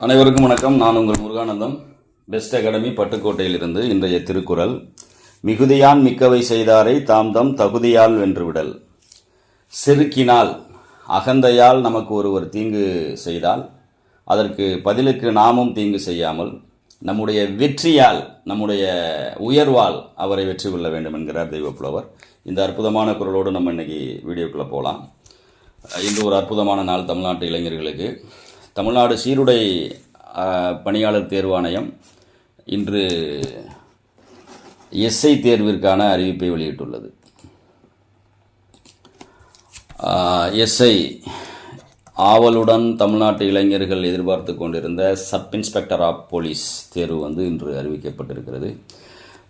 அனைவருக்கும் வணக்கம். நான் உங்கள் முருகானந்தம். பெஸ்ட் அகாடமி பட்டுக்கோட்டையிலிருந்து இன்றைய திருக்குறள் மிகுதியான் மிக்கவை செய்தாரை தாம் தம் தகுதியால் வென்றுவிடல். செருக்கினால் அகந்தையால் நமக்கு ஒருவர் தீங்கு செய்தால் அதற்கு பதிலுக்கு நாமும் தீங்கு செய்யாமல் நம்முடைய வெற்றியால் நம்முடைய உயர்வால் அவரை வெற்றி கொள்ள வேண்டும் என்கிறார் தெய்வப்புலவர். இந்த அற்புதமான குரலோடு நம்ம இன்னைக்கு வீடியோக்குள்ளே போகலாம். இன்று ஒரு அற்புதமான நாள் தமிழ்நாட்டு இளைஞர்களுக்கு. தமிழ்நாடு சீருடை பணியாளர் தேர்வாணையம் இன்று எஸ்ஐ தேர்விற்கான அறிவிப்பை வெளியிட்டுள்ளது. எஸ்ஐ ஆவலுடன் தமிழ்நாட்டு இளைஞர்கள் எதிர்பார்த்து கொண்டிருந்த சப் இன்ஸ்பெக்டர் ஆஃப் போலீஸ் தேர்வு வந்து இன்று அறிவிக்கப்பட்டிருக்கிறது.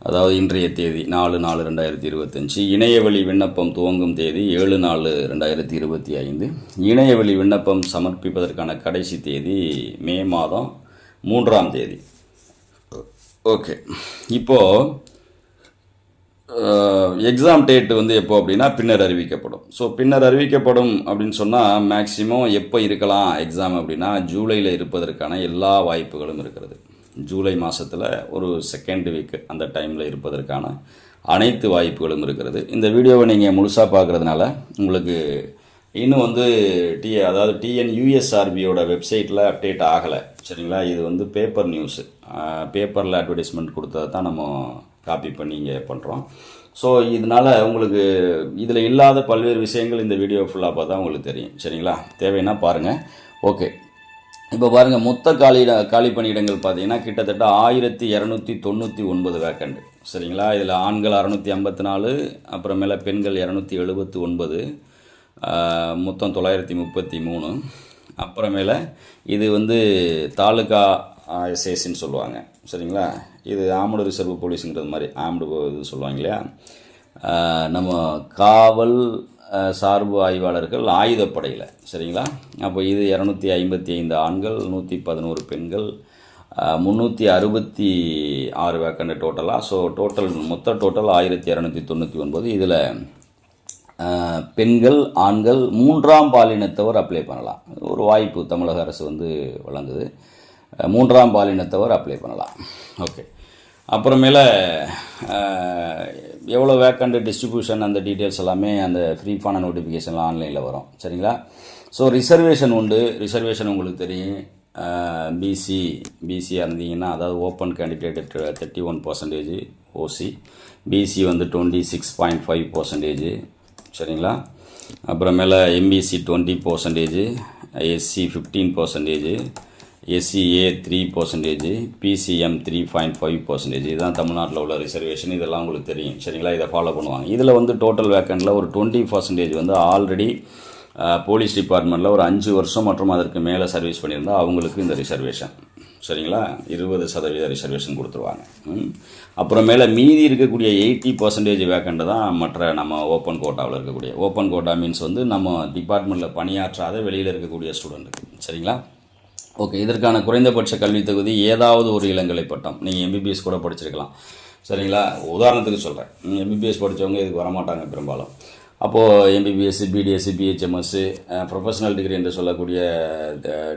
அதாவது இன்றைய தேதி நாலு நாலு ரெண்டாயிரத்தி இருபத்தஞ்சி. இணையவழி விண்ணப்பம் துவங்கும் தேதி ஏழு நாலு ரெண்டாயிரத்தி இருபத்தி ஐந்து. இணையவழி விண்ணப்பம் சமர்ப்பிப்பதற்கான கடைசி தேதி மே மாதம் மூன்றாம் தேதி. ஓகே. இப்போது எக்ஸாம் டேட் வந்து எப்போ அப்படின்னா பின்னர் அறிவிக்கப்படும். ஸோ பின்னர் அறிவிக்கப்படும் அப்படின்னு சொன்னால் மேக்ஸிமம் எப்போ இருக்கலாம் எக்ஸாம் அப்படின்னா ஜூலையில் இருப்பதற்கான எல்லா வாய்ப்புகளும் இருக்கிறது. ஜூலை மாதத்தில் ஒரு செகண்ட் வீக் அந்த டைமில் இருப்பதற்கான அனைத்து வாய்ப்புகளும் இருக்கிறது. இந்த வீடியோவை நீங்கள் முழுசாக பார்க்குறதுனால உங்களுக்கு இன்னும் வந்து டி அதாவது டிஎன்யூஎஸ்ஆர்பியோட வெப்சைட்டில் அப்டேட் ஆகலை. சரிங்களா? இது வந்து பேப்பர் நியூஸு பேப்பரில் அட்வர்டைஸ்மெண்ட் கொடுத்ததை தான் நம்ம காப்பி பண்ணி இங்கே பண்ணுறோம் ஸோ இதனால் உங்களுக்கு இதில் இல்லாத பல்வேறு விஷயங்கள் இந்த வீடியோ ஃபுல்லாக பார்த்தா உங்களுக்கு தெரியும். சரிங்களா? தேவைன்னா பாருங்கள் ஓகே இப்போ பாருங்கள் மொத்த காலி காலி பணியிடங்கள் பார்த்தீங்கன்னா கிட்டத்தட்ட ஆயிரத்தி இரநூத்தி தொண்ணூற்றி ஒன்பது வேக்கண்ட் சரிங்களா? இதில் ஆண்கள் அறநூற்றி ஐம்பத்தி நாலு அப்புறமேல பெண்கள் இரநூத்தி எழுபத்தி ஒன்பது மொத்தம் தொள்ளாயிரத்தி முப்பத்தி மூணு. அப்புறமேல இது வந்து தாலுகா எஸ்எஸ்ன்னு சொல்லுவாங்க. சரிங்களா? இது ஆம்டு ரிசர்வ் போலீஸுங்கிறது மாதிரி ஆம்டு இது சொல்லுவாங்க இல்லையா? நம்ம காவல் சார்பு ஆய்வாளர்கள் ஆயுதப்படையில் சரிங்களா? அப்போ இது இரநூத்தி ஐம்பத்தி ஐந்து ஆண்கள் நூற்றி பதினோரு பெண்கள் முந்நூற்றி அறுபத்தி ஆறு வேக்கண்ட் டோட்டலாக ஸோ டோட்டல் மொத்த டோட்டல் ஆயிரத்தி இரநூத்தி தொண்ணூற்றி ஒன்பது. இதில் பெண்கள் ஆண்கள் மூன்றாம் பாலினத்தவர் அப்ளை பண்ணலாம். ஒரு வாய்ப்பு தமிழக அரசு வந்து வழங்குது. மூன்றாம் பாலினத்தவர் அப்ளை பண்ணலாம். ஓகே அப்புறமேல எவ்வளோ வேக்கண்ட் டிஸ்ட்ரிபியூஷன் அந்த டீட்டெயில்ஸ் எல்லாமே அந்த ஃப்ரீஃபான நோட்டிஃபிகேஷன்லாம் ஆன்லைனில் வரும். சரிங்களா? ஸோ ரிசர்வேஷன் உண்டு. ரிசர்வேஷன் உங்களுக்கு தெரியும். பிசி பிசியாக இருந்தீங்கன்னா அதாவது open candidate thirty one percentage OC BC வந்து twenty six point five percentage சரிங்களா? அப்புறமேல MBC twenty percentage SC fifteen percentage SCA three percentage BCM three point five percentage இதுதான் தமிழ்நாட்டில் உள்ள ரிசர்வேஷன் இதெல்லாம் உங்களுக்கு தெரியும். சரிங்களா? இதை ஃபாலோ பண்ணுவாங்க. இதில் வந்து டோட்டல் வேக்கண்டில் ஒரு டுவெண்ட்டி பர்சன்டேஜ் வந்து ஆல்ரெடி போலீஸ் டிபார்ட்மெண்ட்டில் ஒரு அஞ்சு வருஷம் மற்றும் அதற்கு மேலே சர்வீஸ் பண்ணியிருந்தால் அவங்களுக்கு இந்த ரிசர்வேஷன் சரிங்களா? இருபது சதவீத ரிசர்வேஷன் கொடுத்துருவாங்க. ம். அப்புறமேல மீதி இருக்கக்கூடிய எயிட்டி பர்சன்டேஜ் வேக்கண்ட் தான் மற்ற நம்ம ஓப்பன் கோட்டாவில் இருக்கக்கூடிய. ஓப்பன் கோட்டா மீன்ஸ் வந்து நம்ம டிபார்ட்மெண்ட்டில் பணியாற்றாத வெளியில் இருக்கக்கூடிய ஸ்டூடெண்ட்டுக்கு சரிங்களா? ஓகே இதற்கான குறைந்தபட்ச கல்வி தகுதி ஏதாவது ஒரு இளங்கலை பட்டம். நீங்கள் எம்பிபிஎஸ் கூட படிச்சிருக்கலாம். சரிங்களா? உதாரணத்துக்கு சொல்கிறேன் எம்பிபிஎஸ் படித்தவங்க இதுக்கு வரமாட்டாங்க பெரும்பாலும். அப்போது எம்பிபிஎஸ்சி பிடிஎஸ்சி பிஹெச்எம்எஸ்ஸு ப்ரொஃபஷனல் டிகிரி என்று சொல்லக்கூடிய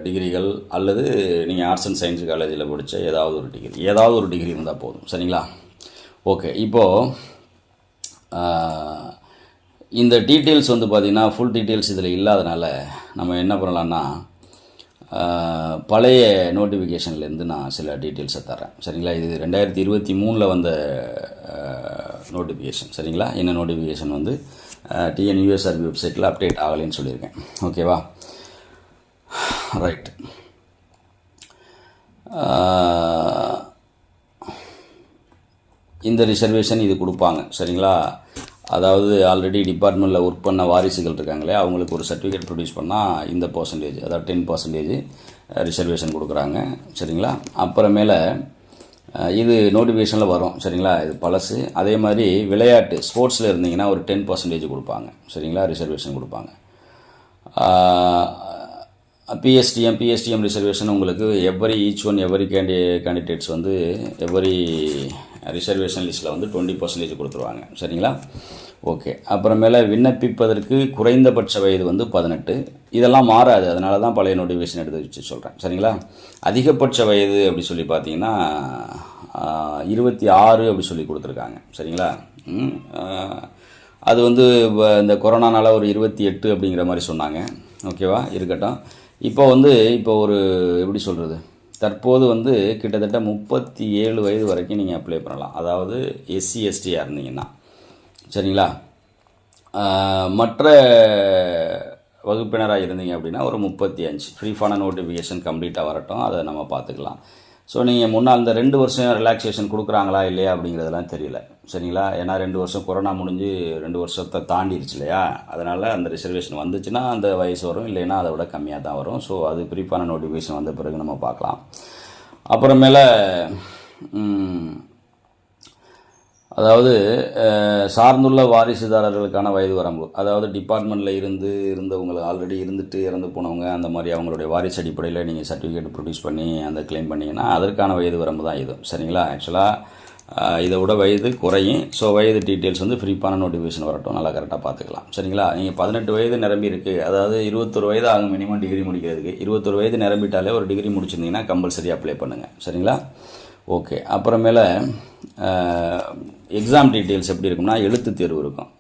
டிகிரிகள் அல்லது நீங்கள் ஆர்ட்ஸ் அண்ட் சயின்ஸ் காலேஜில் படித்த ஏதாவது ஒரு டிகிரி ஏதாவது ஒரு டிகிரி இருந்தால் போதும். சரிங்களா? ஓகே இப்போது இந்த டீட்டெயில்ஸ் வந்து பார்த்திங்கன்னா ஃபுல் டீட்டெயில்ஸ் இதில் இல்லாதனால நம்ம என்ன பண்ணலான்னா பழைய நோட்டிஃபிகேஷன்லேருந்து நான் சில டீட்டெயில்ஸை தரேன் சரிங்களா? இது ரெண்டாயிரத்தி இருபத்தி மூணில் வந்த நோட்டிஃபிகேஷன் சரிங்களா? என்ன நோட்டிஃபிகேஷன் வந்து டிஎன்யூஎஸ்ஆர்பி வெப்சைட்டில் அப்டேட் ஆகலைன்னு சொல்லியிருக்கேன். ஓகேவா? ரைட் இந்த ரிசர்வேஷன் இது கொடுப்பாங்க. சரிங்களா? அதாவது ஆல்ரெடி டிபார்ட்மெண்ட்டில் ஒர்க் பண்ண வாரிசுகள் இருக்காங்களே அவங்களுக்கு ஒரு சர்டிஃபிகேட் ப்ரொடியூஸ் பண்ணால் இந்த பர்சன்டேஜ் அதாவது டென் பர்சன்டேஜ் ரிசர்வேஷன் கொடுக்குறாங்க. சரிங்களா? அப்புறமேல இது நோட்டிஃபிகேஷனில் வரும். சரிங்களா? இது பழசு. அதே மாதிரி விளையாட்டு ஸ்போர்ட்ஸில் இருந்தீங்கன்னா ஒரு டென் பர்சன்டேஜ் கொடுப்பாங்க. சரிங்களா? ரிசர்வேஷன் கொடுப்பாங்க. பிஎஸ்டிஎம் பிஎஸ்டிஎம் ரிசர்வேஷன் உங்களுக்கு every each one every candi candidates வந்து எவ்வரி ரிசர்வேஷன் லிஸ்ட்டில் வந்து டுவெண்ட்டி பர்சன்டேஜ் கொடுத்துருவாங்க. சரிங்களா? ஓகே அப்புறமேல விண்ணப்பிப்பதற்கு குறைந்தபட்ச வயது வந்து பதினெட்டு. இதெல்லாம் மாறாது. அதனால தான் பழைய நோட்டிஃபிகேஷன் எடுத்து வச்சு சொல்கிறேன் சரிங்களா? அதிகபட்ச வயது அப்படி சொல்லி பார்த்தீங்கன்னா இருபத்தி ஆறு அப்படி சொல்லி கொடுத்துருக்காங்க. சரிங்களா? அது வந்து இந்த கொரோனானால ஒரு இருபத்தி எட்டு அப்படிங்கிற மாதிரி சொன்னாங்க. ஓகேவா இருக்கட்டும். இப்போ வந்து இப்போ ஒரு எப்படி சொல்கிறது தற்போது வந்து கிட்டத்தட்ட முப்பத்தி ஏழு வயது வரைக்கும் நீங்கள் அப்ளை பண்ணலாம். அதாவது எஸ்சி எஸ்டியாக இருந்தீங்கன்னா. சரிங்களா? மற்ற வகுப்பினராக இருந்தீங்க அப்படின்னா ஒரு முப்பத்தி அஞ்சு. ஃப்ரீஃபான நோட்டிஃபிகேஷன் கம்ப்ளீட்டாக வரட்டும். அதை நம்ம பார்த்துக்கலாம். ஸோ நீங்கள் முன்னால் இந்த ரெண்டு வருஷம் ரிலாக்ஸேஷன் கொடுக்குறாங்களா இல்லையா அப்படிங்கிறதெல்லாம் தெரியல. சரிங்களா? ஏன்னா ரெண்டு வருஷம் கொரோனா முடிஞ்சு ரெண்டு வருஷத்தை தாண்டிடுச்சு இல்லையா? அதனால் அந்த ரிசர்வேஷன் வந்துச்சுன்னா அந்த வயசு வரும். இல்லைன்னா அதை விட கம்மியாக தான் வரும். ஸோ அது ப்ரீஃபான நோட்டிஃபிகேஷன் வந்த பிறகு நம்ம பார்க்கலாம். அப்புறமேல அதாவது சார்ந்துள்ள வாரிசுதாரர்களுக்கான வயது வரம்பு. அதாவது டிபார்ட்மெண்ட்டில் இருந்து இருந்தவங்க ஆல்ரெடி இருந்துட்டு இறந்து போனவங்க அந்த மாதிரி அவங்களுடைய வாரிசு அடிப்படையில் நீங்கள் சர்டிஃபிகேட் ப்ரொடியூஸ் பண்ணி அந்த கிளைம் பண்ணிங்கன்னா அதற்கான வயது வரம்பு தான் இது. சரிங்களா? ஆக்சுவலாக இதை விட வயது குறையும். ஸோ வயது டீட்டெயில்ஸ் வந்து ஃப்ரீப்பான நோட்டிஃபிகேஷன் வரட்டும். நல்லா கரெக்டாக பார்த்துக்கலாம். சரிங்களா? நீங்கள் பதினெட்டு வயது நிரம்பி இருக்குது அதாவது இருபத்தொரு வயது ஆகும் மினிமம் டிகிரி முடிக்கிறதுக்கு. இருபத்தொரு வயது நிரம்பிட்டாலே ஒரு டிகிரி முடிச்சிருந்தீங்கன்னா கம்பல்சரி அப்ளை பண்ணுங்கள் சரிங்களா? ஓகே. அப்புறமேல எக்ஸாம் டீட்டெயில்ஸ் எப்படி இருக்கும்னா எழுத்து தேர்வு இருக்கும்.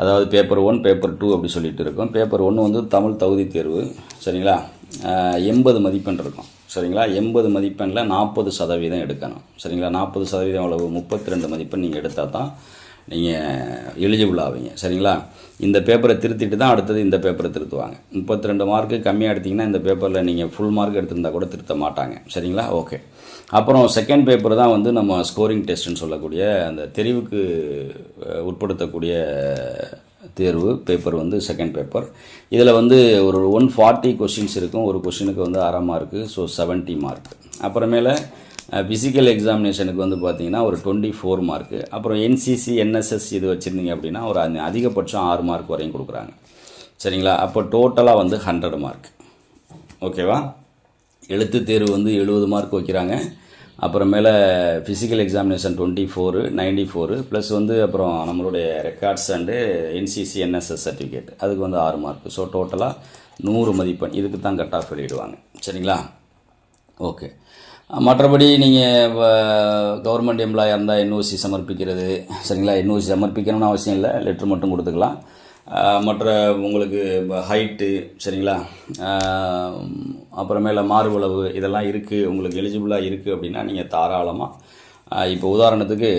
அதாவது பேப்பர் ஒன் பேப்பர் டூ அப்படி சொல்லிட்டு இருக்கும். பேப்பர் ஒன்று வந்து தமிழ் தகுதி தேர்வு சரிங்களா? எண்பது மதிப்பெண் இருக்கும். சரிங்களா? எண்பது மதிப்பெண்ணில் நாற்பது சதவீதம் எடுக்கணும். சரிங்களா? நாற்பது சதவீதம் அளவு முப்பத்தி ரெண்டு மதிப்பெண் நீங்கள் எடுத்தால் தான் நீங்கள் எலிஜிபிள் ஆவீங்க. சரிங்களா? இந்த பேப்பரை திருத்திட்டு தான் அடுத்தது இந்த பேப்பரை திருத்துவாங்க. முப்பத்தி ரெண்டு மார்க்கு கம்மியாக எடுத்திங்கன்னா இந்த பேப்பரில் நீங்கள் ஃபுல் மார்க் எடுத்திருந்தா கூட திருத்த மாட்டாங்க. சரிங்களா? ஓகே அப்புறம் செகண்ட் பேப்பர் தான் வந்து நம்ம ஸ்கோரிங் டெஸ்ட்னு சொல்லக்கூடிய அந்த தெரிவுக்கு உட்படுத்தக்கூடிய தேர்வு பேப்பர் வந்து செகண்ட் பேப்பர் இதில் வந்து ஒரு ஒன் ஃபார்ட்டி கொஷின்ஸ் இருக்கும். ஒரு கொஷினுக்கு வந்து அரை மார்க்கு ஸோ 70 மார்க் அப்புறமேல ஃபிசிக்கல் எக்ஸாமினேஷனுக்கு வந்து பார்த்தீங்கன்னா ஒரு டுவெண்ட்டி ஃபோர் மார்க்கு அப்புறம் என்சிசி என்எஸ்எஸ் இது வச்சுருந்தீங்க அப்படின்னா ஒரு அதிகபட்சம் ஆறு மார்க் வரையும் கொடுக்குறாங்க. சரிங்களா? அப்போ டோட்டலாக வந்து ஹண்ட்ரட் மார்க் ஓகேவா எழுத்து தேர்வு வந்து எழுபது மார்க் வைக்கிறாங்க. அப்புறமேல physical examination twenty four ninety four plus வந்து அப்புறம் நம்மளுடைய records and NCC NSS certificate அதுக்கு வந்து ஆறு மார்க் ஸோ டோட்டலாக நூறு மதிப்பெண். இதுக்கு தான் கட் ஆஃப் வெளியிடுவாங்க. சரிங்களா? ஓகே மற்றபடி நீங்கள் கவர்மெண்ட் எம்ப்ளாயாக இருந்தால் என்ஓசி சமர்ப்பிக்கிறது. சரிங்களா? என்ஓசி சமர்ப்பிக்கணும்னு அவசியம் இல்லை. லெட்ரு மட்டும் கொடுத்துக்கலாம். மற்ற உங்களுக்கு ஹைட்டு சரிங்களா? அப்புறமேல மார்பளவு இதெல்லாம் இருக்குது உங்களுக்கு எலிஜிபிளாக இருக்குது அப்படின்னா நீங்கள் தாராளமாக இப்போ உதாரணத்துக்கு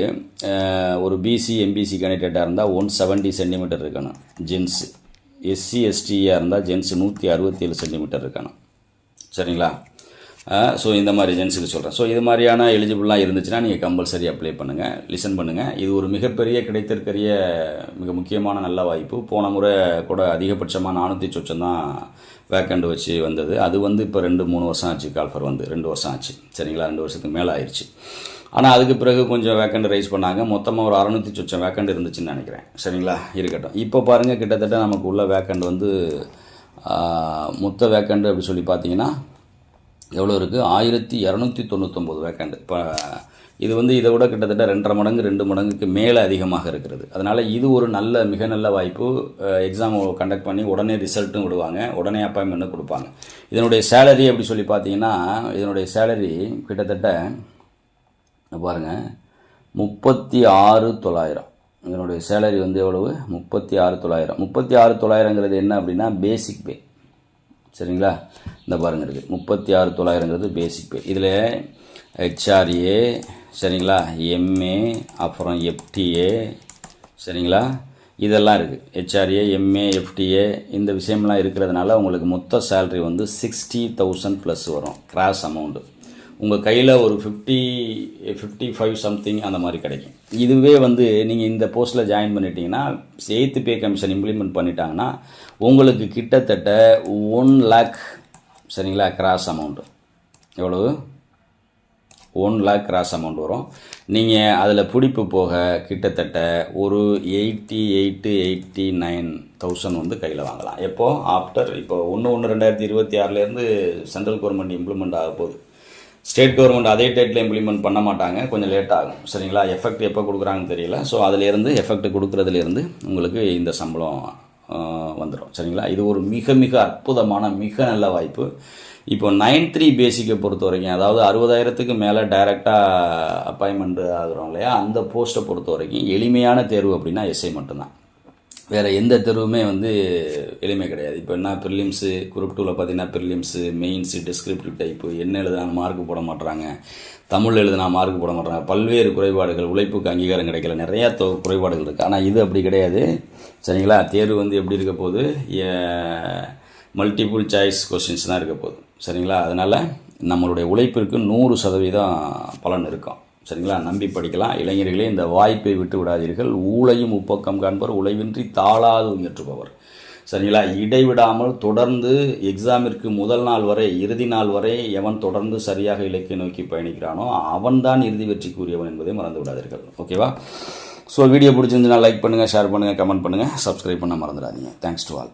ஒரு பிசி எம்பிசி கேண்டிடேட்டாக இருந்தால் ஒன் செவன்ட்டி சென்டிமீட்டர் இருக்கணும். ஜென்ஸு எஸ்சி எஸ்டியாக இருந்தால் ஜென்ஸு நூற்றி அறுபத்தேழு சென்டிமீட்டர் இருக்கணும். சரிங்களா? ஸோ இந்த மாதிரி ஏஜென்சிக்கு சொல்கிறேன் ஸோ இது மாதிரியான எலிஜிபிளாக இருந்துச்சுன்னா நீங்கள் கம்பல்சரி அப்ளை பண்ணுங்கள் லிசன் பண்ணுங்கள் இது ஒரு மிகப்பெரிய கிடைத்திருக்கிற மிக முக்கியமான நல்ல வாய்ப்பு. போன முறை கூட அதிகபட்சமாக நானூற்றி சொச்சம் தான் வேக்கண்ட் வச்சு வந்தது. அது வந்து இப்போ ரெண்டு மூணு வருஷம் ஆச்சு கால்ஃபர் வந்து. ரெண்டு வருஷம் ஆச்சு. சரிங்களா? ரெண்டு வருஷத்துக்கு மேலே ஆயிடுச்சு ஆனால் அதுக்கு பிறகு கொஞ்சம் வேக்கண்ட் ரைஸ் பண்ணாங்க. மொத்தமாக ஒரு அறநூற்றி சொச்சம் வேக்கண்ட் இருந்துச்சுன்னு நினைக்கிறேன். சரிங்களா? இருக்கட்டும். இப்போ பாருங்கள் கிட்டத்தட்ட நமக்கு உள்ள வேக்கண்ட் வந்து மொத்த வேக்கண்ட் அப்படி சொல்லி பார்த்தீங்கன்னா எவ்வளோ இருக்குது ஆயிரத்தி இரநூத்தி தொண்ணூத்தொம்பது வேக்கண்ட். இப்போ இது வந்து இதை விட கிட்டத்தட்ட ரெண்டரை மடங்கு ரெண்டு மடங்குக்கு மேலே அதிகமாக இருக்கிறது அதனால் இது ஒரு நல்ல மிக நல்ல வாய்ப்பு. எக்ஸாம் கண்டக்ட் பண்ணி உடனே ரிசல்ட்டும் விடுவாங்க. உடனே அப்பாயின்மெண்ட்டும் கொடுப்பாங்க. இதனுடைய சேலரி அப்படி சொல்லி பார்த்தீங்கன்னா இதனுடைய சேலரி கிட்டத்தட்ட பாருங்கள் பாருங்க முப்பத்தி ஆறு தொள்ளாயிரம். இதனுடைய சேலரி வந்து எவ்வளவு? முப்பத்தி ஆறு தொள்ளாயிரம். முப்பத்தி ஆறு தொள்ளாயிரங்கிறது என்ன அப்படின்னா பேசிக் பே சரிங்களா? இந்த பாருங்கள் இருக்குது முப்பத்தி ஆறு தொள்ளாயிரங்கிறது பேசிக் பே இதில் ஹெச்ஆர்ஏ சரிங்களா? எம்ஏ அப்புறம் எஃப்டிஏ சரிங்களா? இதெல்லாம் இருக்குது ஹெச்ஆர்ஏ எம்ஏ எஃப்டிஏ இந்த விஷயம்லாம் இருக்கிறதுனால உங்களுக்கு மொத்த சேல்ரி வந்து சிக்ஸ்டி தௌசண்ட் ப்ளஸ் வரும். கிராஸ் அமௌண்ட்டு உங்கள் கையில் ஒரு ஃபிஃப்டி ஃபிஃப்டி ஃபைவ் சம்திங் அந்த மாதிரி கிடைக்கும். இதுவே வந்து நீங்கள் இந்த போஸ்ட்டில் ஜாயின் பண்ணிட்டீங்கன்னா எய்த்து பே கமிஷன் இம்ப்ளிமெண்ட் பண்ணிட்டாங்கன்னா உங்களுக்கு கிட்டத்தட்ட ஒன் லேக் சரிங்களா கிராஸ் அமௌண்ட்டு எவ்வளவு? ஒன் லேக் கிராஸ் அமௌண்ட் வரும். நீங்கள் அதில் பிடிப்பு போக கிட்டத்தட்ட ஒரு eighty eight eighty nine thousand வந்து கையில் வாங்கலாம். எப்போது ஆஃப்டர் இப்போ ஒன்று ஒன்று ரெண்டாயிரத்தி இருபத்தி ஆறுலேருந்து சென்ட்ரல் கவர்மெண்ட் இம்ப்ளிமெண்ட் ஆக போகுது. ஸ்டேட் கவர்மெண்ட் அதே டேட்டில் இம்ப்ளிமெண்ட் பண்ண மாட்டாங்க. கொஞ்சம் லேட் ஆகும். சரிங்களா? எஃபெக்ட் எப்போ கொடுக்குறாங்கன்னு தெரியல. ஸோ அதிலேருந்து எஃபெக்ட் கொடுக்குறதுலேருந்து உங்களுக்கு இந்த சம்பளம் வந்துடும் சரிங்களா? இது ஒரு மிக மிக அற்புதமான மிக நல்ல வாய்ப்பு. இப்போ நைன் த்ரீ பேசிக்கை பொறுத்த வரைக்கும் அதாவது அறுபதாயிரத்துக்கு மேலே டைரெக்டாக அப்பாயின்மெண்ட் ஆகுறோம் இல்லையா? அந்த போஸ்ட்டை பொறுத்த வரைக்கும் எளிமையான தேர்வு அப்படின்னா எஸ்ஐ மட்டும்தான். வேறு எந்த தேர்வுமே வந்து எளிமை கிடையாது. இப்போ என்ன ப்ரிலிம்ஸு குரூப் டூவில் பார்த்தீங்கன்னா ப்ரிலிம்ஸு மெயின்ஸு டிஸ்கிரிப்டிவ் டைப்பு என்ன எழுதுனா மார்க் போட மாட்டுறாங்க தமிழ் எழுதுனா மார்க் போட மாட்டுறாங்க பல்வேறு குறைபாடுகள் உழைப்புக்கு அங்கீகாரம் கிடைக்கல. நிறையா தொ குறைபாடுகள் இருக்குது ஆனால் இது அப்படி கிடையாது. சரிங்களா? தேர்வு வந்து எப்படி இருக்க போகுது? மல்டிபிள் சாய்ஸ் கொஷின்ஸ் தான் இருக்க போகுது. சரிங்களா? அதனால் நம்மளுடைய உழைப்பிற்கு நூறு சதவீதம் பலன் இருக்கும். சரிங்களா? நம்பி படிக்கலாம். இளைஞர்களே இந்த வாய்ப்பை விட்டு விடாதீர்கள். ஊழையும் உப்பக்கம் காண்பவர் உழைவின்றி தாளாது உயற்றுபவர் சரிங்களா? இடைவிடாமல் தொடர்ந்து எக்ஸாமிற்கு முதல் நாள் வரை இறுதி நாள் வரை எவன் தொடர்ந்து சரியாக இலக்கை நோக்கி பயணிக்கிறானோ அவன்தான் இறுதி வெற்றிக்குரியவன் என்பதை மறந்து விடாதீர்கள். ஓகேவா? ஸோ வீடியோ பிடிச்சிருந்துச்சுன்னா லைக் பண்ணுங்கள் ஷேர் பண்ணுங்கள் கமெண்ட் பண்ணுங்கள் சப்ஸ்கிரைப் பண்ண மறந்துடாதீங்க. Thanks to all